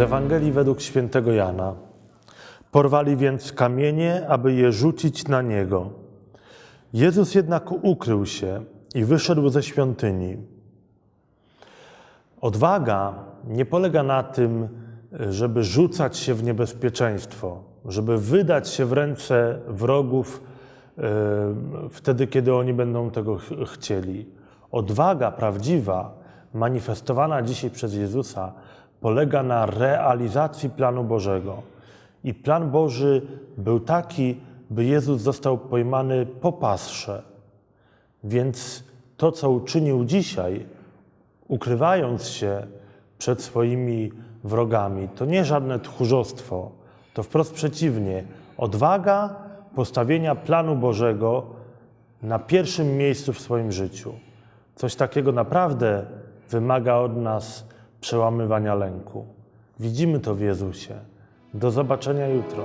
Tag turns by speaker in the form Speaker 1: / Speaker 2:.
Speaker 1: Ewangelii według świętego Jana. Porwali więc kamienie, aby je rzucić na niego. Jezus jednak ukrył się i wyszedł ze świątyni. Odwaga nie polega na tym, żeby rzucać się w niebezpieczeństwo, żeby wydać się w ręce wrogów e, wtedy, kiedy oni będą tego ch- chcieli. Odwaga prawdziwa, manifestowana dzisiaj przez Jezusa, polega na realizacji planu Bożego. I plan Boży był taki, by Jezus został pojmany po pasrze. Więc to, co uczynił dzisiaj, ukrywając się przed swoimi wrogami, to nie żadne tchórzostwo, to wprost przeciwnie, odwaga postawienia planu Bożego na pierwszym miejscu w swoim życiu. Coś takiego naprawdę wymaga od nas przełamywania lęku. Widzimy to w Jezusie. Do zobaczenia jutro.